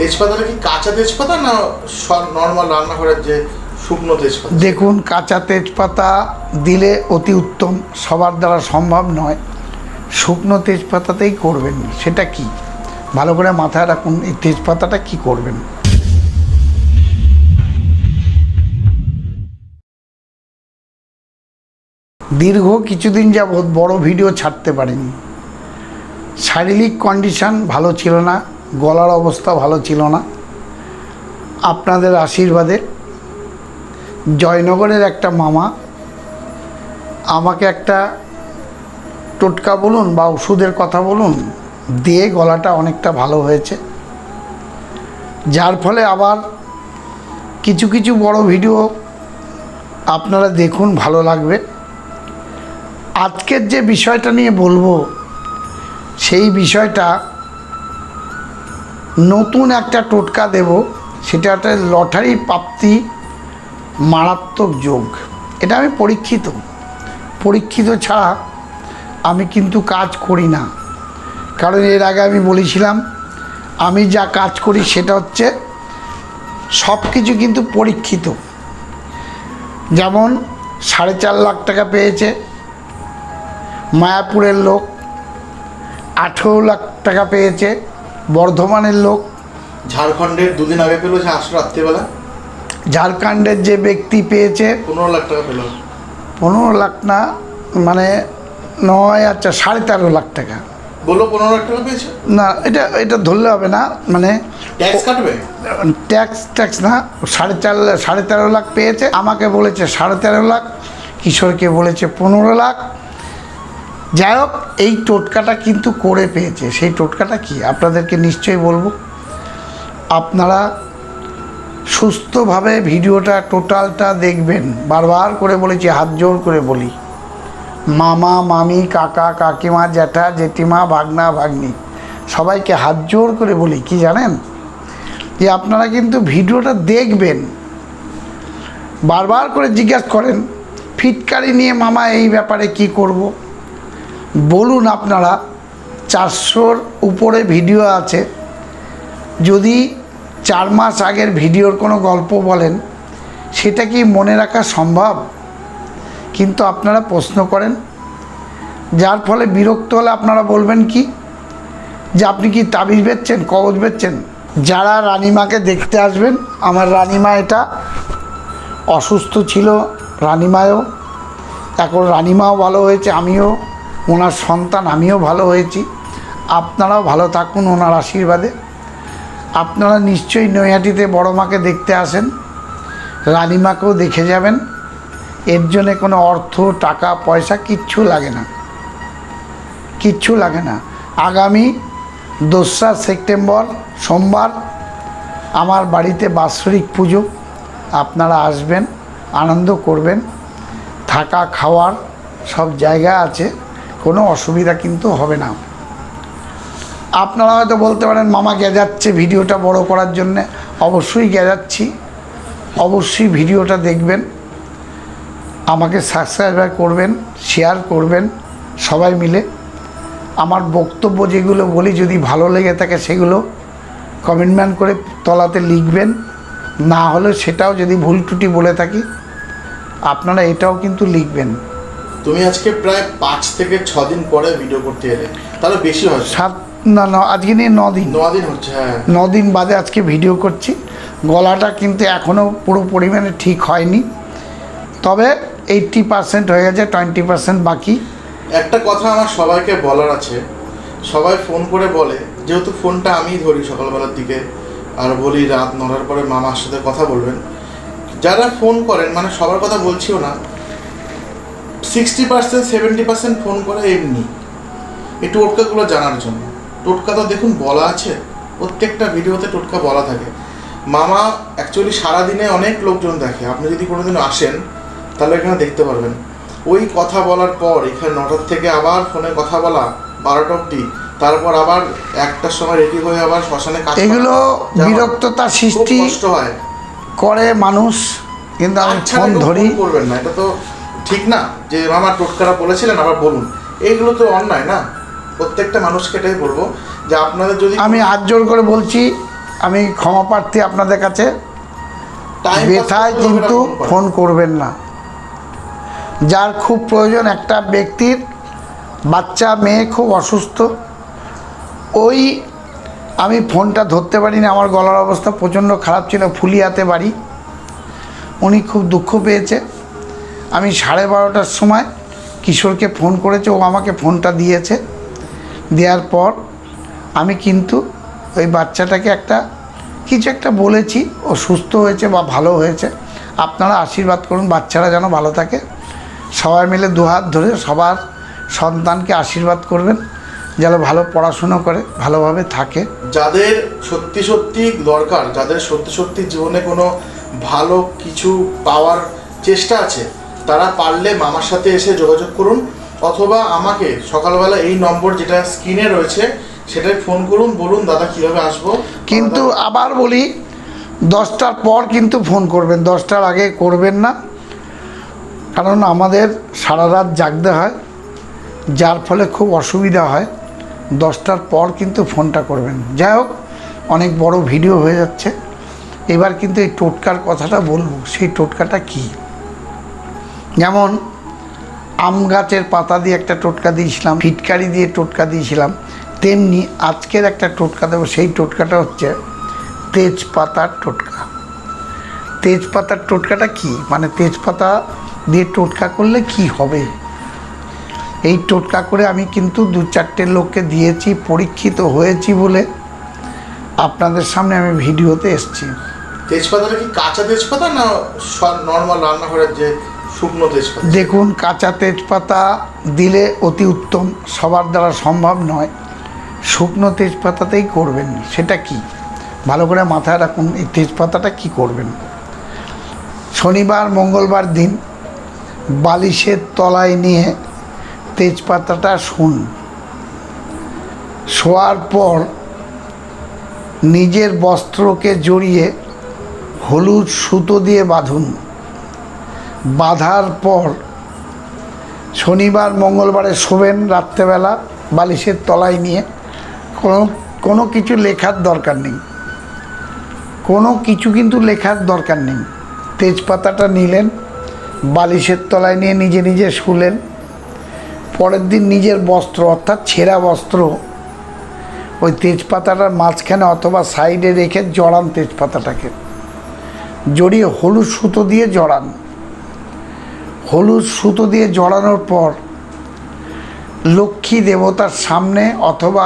তেজপাতাটা কি কাঁচা তেজপাতা না নর্মাল রান্নাঘরের যে শুকনো তেজপাতা? দেখুন, কাঁচা তেজপাতা দিলে অতি উত্তম, সবার দ্বারা সম্ভব নয়। শুকনো তেজপাতাতেই করবেন, সেটা কি? ভালো করে মাথায় রাখুন, এই তেজপাতাটা কি করবেন? দীর্ঘ কিছুদিন যাবৎ বড় ভিডিও ছাড়তে পারিনি। শারীরিক কন্ডিশন ভালো ছিল না গলার অবস্থা ভালো ছিল না। আপনাদের আশীর্বাদে জয়নগরের একটা মামা আমাকে একটা টোটকা বলুন বা ওষুধের কথা বলুন, দিয়ে গলাটা অনেকটা ভালো হয়েছে। যার ফলে আবার কিছু কিছু বড় ভিডিও আপনারা দেখুন, ভালো লাগবে। আজকের যে বিষয়টা নিয়ে বলব, সেই বিষয়টা নতুন একটা টোটকা দেব, সেটা একটা লটারি প্রাপ্তি মারাত্মক যোগ। এটা আমি পরীক্ষিত। পরীক্ষিত ছাড়া আমি কিন্তু কাজ করি না। কারণ এর আগে আমি বলেছিলাম, আমি যা কাজ করি সেটা হচ্ছে সব কিছু কিন্তু পরীক্ষিত। যেমন সাড়ে চার লাখ টাকা পেয়েছে মায়াপুরের লোক, আঠেরো লাখ টাকা পেয়েছে বর্ধমানের লোক। ঝাড়খণ্ডের দুদিন আগে পেল যে আসলো রাত্রিবেলা? ঝাড়খণ্ডের যে ব্যক্তি পেয়েছে পনেরো লাখ টাকা পেল। পনেরো লাখ না মানে নয় আচ্ছা সাড়ে তেরো লাখ টাকা। বলল পনেরো লাখ টাকা পেয়েছে? না এটা এটা ধরলে হবে না মানে ট্যাক্স কাটবে? ট্যাক্স ট্যাক্স না সাড়ে চার সাড়ে তেরো লাখ পেয়েছে। আমাকে বলেছে সাড়ে তেরো লাখ কিশোরকে বলেছে পনেরো লাখ। যাই হোক, এই টোটকাটা কিন্তু করে পেয়েছে। সেই টোটকাটা কি? আপনাদেরকে নিশ্চয়ই বলব। আপনারা সুস্থভাবে ভিডিওটা, টোটালটা দেখবেন। বারবার করে বলেছি, হাত জোর করে বলি। মামা, মামি, কাকা, কাকিমা, জ্যাঠা, জেঠিমা, ভাগনা, ভাগ্নি, সবাইকে হাত জোর করে বলি, কি জানেন? যে আপনারা কিন্তু ভিডিওটা দেখবেন। বারবার করে জিজ্ঞাসা করেন, ফিটকারি নিয়ে মামা এই ব্যাপারে কি করব। বলুন আপনারা, চারশোর উপরে ভিডিও আছে। যদি চার মাস আগের ভিডিওর কোনো গল্প বলেন, সেটা কি মনে রাখা সম্ভব? কিন্তু আপনারা প্রশ্ন করেন। যার ফলে বিরক্ত হলে আপনারা বলবেন কি? যে আপনি কি তাবিজ বেচছেন, কবজ বেচছেন? যারা রানিমাকে দেখতে আসবেন, আমার রানিমা এটা। অসুস্থ ছিল, রানিমায়ও। এখন রানিমাও ভালো হয়েছে, আমিও। ওনার সন্তান আমিও ভালো হয়েছি। আপনারাও ভালো থাকুন ওনার আশীর্বাদে। আপনারা নিশ্চয়ই নৈহাটিতে বড় মাকে দেখতে আসেন। রানিমাকেও দেখে যাবেন। এর জন্যে কোনো অর্থ, টাকা, পয়সা কিচ্ছু লাগে না। কিচ্ছু লাগে না। আগামী দোসরা সেপ্টেম্বর সোমবার আমার বাড়িতে বাৎসরিক পুজো। আপনারা আসবেন, আনন্দ করবেন। থাকা, খাওয়ার সব জায়গা আছে। কোনো অসুবিধা কিন্তু হবে না। আপনারা হয়তো বলতে পারেন, মামা গেজাচ্ছে ভিডিওটা বড় করার জন্যে। অবশ্যই গেজাচ্ছি। অবশ্যই ভিডিওটা দেখবেন। আমাকে সাবস্ক্রাইব করবেন শেয়ার করবেন সবাই মিলে। আমার বক্তব্য যেগুলো বলি, যদি ভালো লেগে থাকে সেগুলো কমেন্টম্যান করে তলাতে লিখবেন। না হলে সেটাও যদি ভুল ত্রুটি বলে থাকি, আপনারা এটাও কিন্তু লিখবেন। তুমি আজকে প্রায় পাঁচ থেকে ছ দিন পরে ভিডিও করতে এলে। তাহলে বেশি হয় সাত না না আজকে নিয়ে ন দিন। ন দিন হচ্ছে হ্যাঁ। ন দিন বাদে আজকে ভিডিও করছি। গলাটা কিন্তু এখনও পুরো পরিমাণে ঠিক হয়নি। তবে এইট্টি পার্সেন্ট হয়ে গেছে টোয়েন্টি পার্সেন্ট বাকি। একটা কথা আমার সবাইকে বলার আছে। সবাই ফোন করে বলে যেহেতু ফোনটা আমি ধরি সকালবেলার দিকে আর বলি রাত নটার পরে মামার সাথে কথা বলবেন। যারা ফোন করেন মানে সবার কথা বলছিও না sixty percent seventy percent phone করে এমনি। এই টোটকাগুলো জানার জন্য। টোটকা তো দেখুন বলা আছে প্রত্যেকটা ভিডিওতে টোটকা বলা থাকে। মামা অ্যাকচুয়ালি সারাদিনে অনেক লোকজন দেখে। আপনি যদি কোনোদিন আসেন তাহলে এখানে দেখতে পারবেন। ওই কথা বলার পর এখানে নটার থেকে আবার ফোনে কথা বলা বারোটা অব্দি তারপর আবার একটার সময় রেডি হয়ে আবার শ্মশানে কাজ এগুলো। বিরক্ততা সৃষ্টি কষ্ট হয়। করে মানুষ কিন্তু আমি আচ্ছা, ফোন ধরি। করবেন না এটা তো ঠিক না? যে মামা টোটকারা বলেছিলেন আবার বলুন। এইগুলো তো অন্যায় না? প্রত্যেকটা মানুষকে এটাই বলব যে আপনাদের যদি আমি হাত জোর করে বলছি আমি ক্ষমা প্রার্থী আপনাদের কাছে। ব্যথায় কিন্তু। ফোন করবেন না। যার খুব প্রয়োজন একটা ব্যক্তির বাচ্চা মেয়ে খুব অসুস্থ ওই আমি ফোনটা ধরতে পারিনি আমার গলার অবস্থা প্রচণ্ড খারাপ ছিল ফুলিয়াতে বাড়ি। উনি খুব দুঃখ পেয়েছে। আমি সাড়ে বারোটার সময় কিশোরকে ফোন করেছে, ও আমাকে ফোনটা দিয়েছে। দেওয়ার পর আমি কিন্তু ওই বাচ্চাটাকে একটা, কিছু একটা বলেছি, ও সুস্থ হয়েছে বা ভালো হয়েছে। আপনারা আশীর্বাদ করুন, বাচ্চারা যেন ভালো থাকে। সবাই মিলে দুহাত ধরে সবার সন্তানকে আশীর্বাদ করবেন, যেন ভালো পড়াশুনো করে, ভালোভাবে থাকে। যাদের সত্যি সত্যি দরকার, যাদের সত্যি সত্যি জীবনে কোনো ভালো কিছু পাওয়ার চেষ্টা আছে তারা পারলে মামার সাথে এসে যোগাযোগ করুন অথবা আমাকে সকালবেলা এই নম্বর যেটা স্ক্রিনে রয়েছে সেটাই ফোন করুন বলুন দাদা কীভাবে আসব। কিন্তু আবার বলি দশটার পর কিন্তু ফোন করবেন দশটার আগে করবেন না। কারণ আমাদের সারা রাত জাগতে হয় যার ফলে খুব অসুবিধা হয়। দশটার পর কিন্তু ফোনটা করবেন। যাই হোক অনেক বড় ভিডিও হয়ে যাচ্ছে। এবার কিন্তু এই টোটকার কথাটা বলব সেই টোটকাটা কী? যেমন আম গাছের পাতা দিয়ে একটা টোটকা দিয়েছিলাম ফিটকারি দিয়ে টোটকা দিয়েছিলাম, তেমনি আজকের একটা টোটকা দেবো, সেই টোটকাটা হচ্ছে তেজপাতার টোটকা। তেজপাতার টোটকাটা কি? মানে তেজপাতা দিয়ে টোটকা করলে কি হবে? এই টোটকা করে আমি কিন্তু দু চারটে লোককে দিয়েছি, পরীক্ষিত হয়েছি বলে আপনাদের সামনে আমি ভিডিওতে এসেছি। তেজপাতাটা কি কাঁচা তেজপাতা না নর্মাল রান্নাঘরের যে শুকনো তেজপাতা। দেখুন, কাঁচা তেজপাতা দিলে অতি উত্তম, সবার দ্বারা সম্ভব নয়। শুকনো তেজপাতাতেই করবেন, সেটা কি? ভালো করে মাথায় রাখুন, এই তেজপাতাটা কি করবেন? শনিবার, মঙ্গলবার দিন বালিশের তলায় নিয়ে তেজপাতাটা শুন। শোয়ার পর নিজের বস্ত্রকে জড়িয়ে হলুদ সুতো দিয়ে বাঁধুন। বাঁধার পর শনিবার, মঙ্গলবারে শোবেন রাত্রেবেলা বালিশের তলায় নিয়ে। কোনো কোনো কিছু লেখার দরকার নেই। কোনো কিছু কিন্তু লেখার দরকার নেই। তেজপাতাটা নিলেন, বালিশের তলায় নিয়ে নিজে নিজে শুলেন। পরের দিন নিজের বস্ত্র, অর্থাৎ ছেঁড়া বস্ত্র, ওই তেজপাতাটার মাঝখানে অথবা সাইডে রেখে জড়ান তেজপাতাটাকে। জড়িয়ে হলুদ সুতো দিয়ে জড়ান। হলুদ সুতো দিয়ে জড়ানোর পর লক্ষ্মী দেবতার সামনে অথবা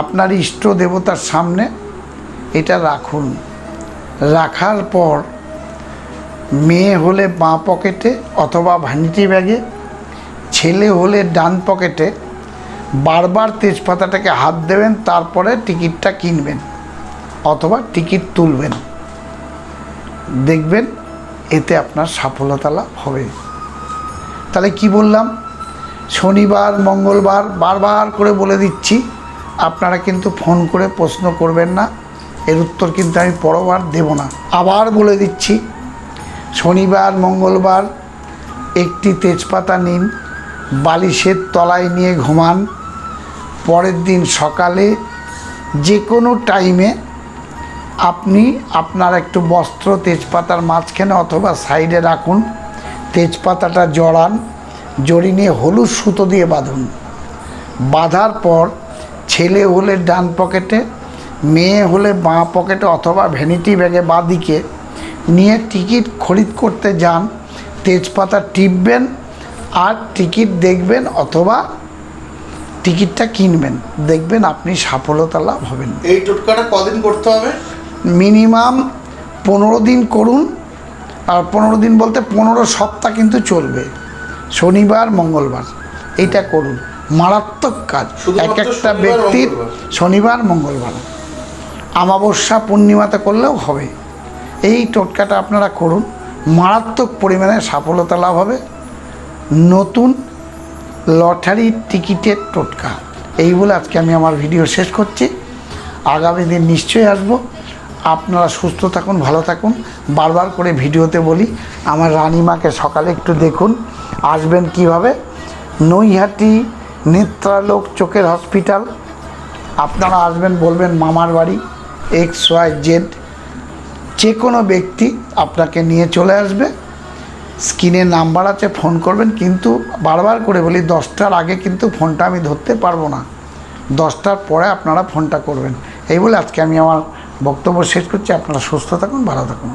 আপনার ইষ্ট দেবতার সামনে এটা রাখুন। রাখার পর মেয়ে হলে বাঁ পকেটে অথবা ভ্যানিটি ব্যাগে ছেলে হলে ডান পকেটে বারবার তেজপাতাটাকে হাত দেবেন, তারপরে টিকিটটা কিনবেন অথবা টিকিট তুলবেন। দেখবেন এতে আপনার সফলতা লাভ হবে। তাহলে কি বললাম? শনিবার, মঙ্গলবার বারবার করে বলে দিচ্ছি, আপনারা কিন্তু ফোন করে প্রশ্ন করবেন না। এর উত্তর কিন্তু আমি পরবার দেব না। আবার বলে দিচ্ছি, শনিবার, মঙ্গলবার একটি তেজপাতা নিন, বালিশের তলায় নিয়ে ঘুমান। পরের দিন সকালে যে কোনো টাইমে আপনি আপনার একটু বস্ত্র, তেজপাতার মাঝখানে অথবা সাইডে রাখুন। তেজপাতাটা জড়ান জড়ি নিয়ে হলুদ সুতো দিয়ে বাঁধুন। বাঁধার পর ছেলে হলে ডান পকেটে মেয়ে হলে বাঁ পকেটে অথবা ভ্যানিটি ব্যাগে বাঁ দিকে নিয়ে টিকিট খরিদ করতে যান তেজপাতা টিপবেন আর টিকিট দেখবেন অথবা টিকিটটা কিনবেন। দেখবেন আপনি সফলতা লাভ হবেন। এই টোটকাটা কদিন করতে হবে? মিনিমাম পনেরো দিন করুন। আর পনেরো দিন বলতে পনেরো সপ্তাহ কিন্তু চলবে। শনিবার মঙ্গলবার। এইটা করুন। মারাত্মক কাজ। এক একটা ব্যক্তির শনিবার মঙ্গলবার। আমাবস্যা পূর্ণিমাতে করলেও হবে। এই টোটকাটা আপনারা করুন। মারাত্মক পরিমাণে সফলতা লাভ হবে। নতুন লটারির টিকিটের টোটকা। এই বলে আজকে আমি আমার ভিডিও শেষ করছি। আগামী দিন নিশ্চয়ই আসব। আপনারা সুস্থ থাকুন, ভালো থাকুন। বারবার করে ভিডিওতে বলি, আমার রানিমাকে সকালে একটু দেখুন। আসবেন কীভাবে? নৈহাটি নেত্রালোক চোখের হসপিটাল। আপনারা আসবেন, বলবেন, মামার বাড়ি, এক্স ওয়াই জেড। যে কোনো ব্যক্তি আপনাকে নিয়ে চলে আসবে। স্ক্রিনে নাম্বার আছে, ফোন করবেন, কিন্তু বারবার করে বলি, দশটার আগে কিন্তু ফোনটা আমি ধরতে পারব না। দশটার পরে আপনারা ফোনটা করবেন। এই বলে আজকে আমি আমার বক্তব্য শেষ করছি। আপনারা সুস্থ থাকুন ভালো থাকুন।